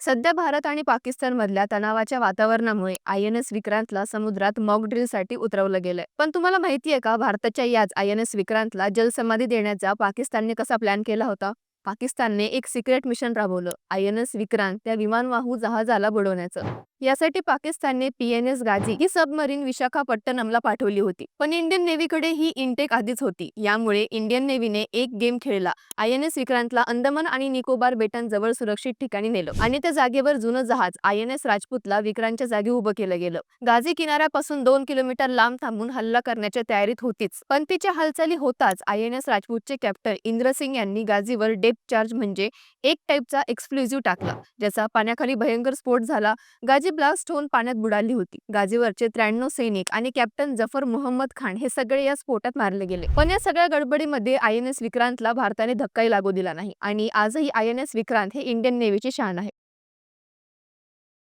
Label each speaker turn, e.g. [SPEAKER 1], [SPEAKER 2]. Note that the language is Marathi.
[SPEAKER 1] सध्या भारत आणि पाकिस्तानमधल्या तणावाच्या वातावरणामुळे आय एन एस विक्रांतला समुद्रात मॉक ड्रिलसाठी उतरवलं गेलंय. पण तुम्हाला माहितीये का भारताच्या याच आय एन एस विक्रांतला जलसमाधी देण्याचा पाकिस्तानने कसा प्लॅन केला होता? पाकिस्तानने एक सिक्रेट मिशन राबवलं आय एन एस विक्रांत त्या विमानवाहू जहाजाला बुडवण्याचं. यासाठी पाकिस्तानने पी एन एस गाझी ही सबमरीन विशाखापट्टणमला पाठवली होती. पण इंडियन नेव्हीकडे ही इनटेक आधीच होती. यामुळे इंडियन नेव्हीने एक गेम खेळला. आय एन एस विक्रांतला अंदमान आणि निकोबार बेटांजवळ सुरक्षित ठिकाणी नेलं. आणि त्या जागेवर जुनं जहाज आय एन एस राजपूतला विक्रांतच्या जागी उभं केलं गेलं. गाझी किनाऱ्यापासून दोन किलोमीटर लांब थांबून हल्ला करण्याच्या तयारीत होतीच. पण तिच्या हालचाली होताच आय एन एस राजपूतचे कॅप्टन इंद्रसिंग यांनी गाझीवर डेप चार्ज म्हणजे एक टाईपचा एक्सक्लुझिव्ह टाकला ज्याचा पाण्याखाली भयंकर स्फोट झाला. गाझी ब्लास्ट होऊन पाण्यात बुडाली होती. गाझीवरचे त्र्याण्णव सैनिक आणि कॅप्टन जफर मोहम्मद खान हे सगळे या स्फोटात मारले गेले. पण या सगळ्या गडबडीमध्ये आय एन एस विक्रांतला भारताने धक्काही लागू दिला नाही आणि आजही आय एन एस विक्रांत हे इंडियन नेव्हीची शान आहे.